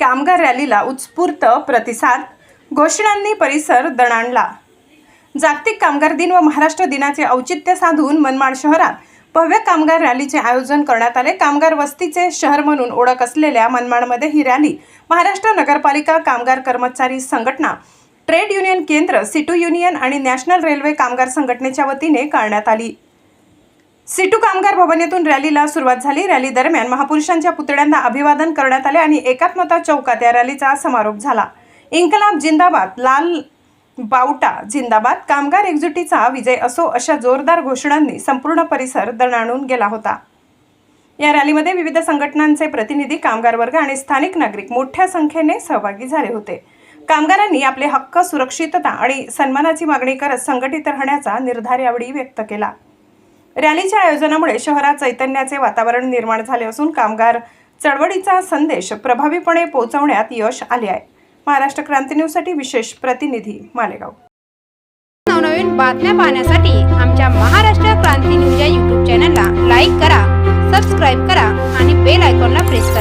कामगार रॅलीला उत्स्फूर्त प्रतिसाद घोषणांनी परिसर दणाणला. जागतिक कामगार दिन व महाराष्ट्र दिनाचे औचित्य साधून मनमाड शहरात भव्य कामगार रॅलीचे आयोजन करण्यात आले. कामगार वस्तीचे शहर म्हणून ओळख असलेल्या मनमाडमध्ये ही रॅली महाराष्ट्र नगरपालिका कामगार कर्मचारी संघटना ट्रेड युनियन केंद्र सिटू युनियन आणि नॅशनल रेल्वे कामगार संघटनेच्या वतीने करण्यात आली. सिटू कामगार भवन येथून रॅलीला सुरुवात झाली. रॅली दरम्यान महापुरुषांच्या पुतळ्यांना अभिवादन करण्यात आले आणि एकात्मता चौकात या रॅलीचा समारोप झाला. इन्कलाब जिंदाबाद लाल बावटा जिंदाबाद कामगार एकजुटीचा विजय असो अशा जोरदार घोषणांनी संपूर्ण परिसर दणाणून गेला होता. या रॅलीमध्ये विविध संघटनांचे प्रतिनिधी कामगार वर्ग आणि स्थानिक नागरिक मोठ्या संख्येने सहभागी झाले होते. कामगारांनी आपले हक्क सुरक्षितता आणि सन्मानाची मागणी करत संघटित राहण्याचा निर्धार यावेळी व्यक्त केला. रॅलीच्या आयोजनामुळे शहरात चैतन्याचे वातावरण निर्माण झाले असून कामगार चळवळीचा संदेश प्रभावीपणे पोहोचवण्यात यश आले आहे. महाराष्ट्र क्रांती न्यूजसाठी विशेष प्रतिनिधी मालेगाव. नवनवीन बातम्या पाहण्यासाठी आमच्या महाराष्ट्र क्रांती न्यूज या यूट्यूब चॅनलला लाईक करा सबस्क्राईब करा आणि बेल आयकॉनला प्रेस करा.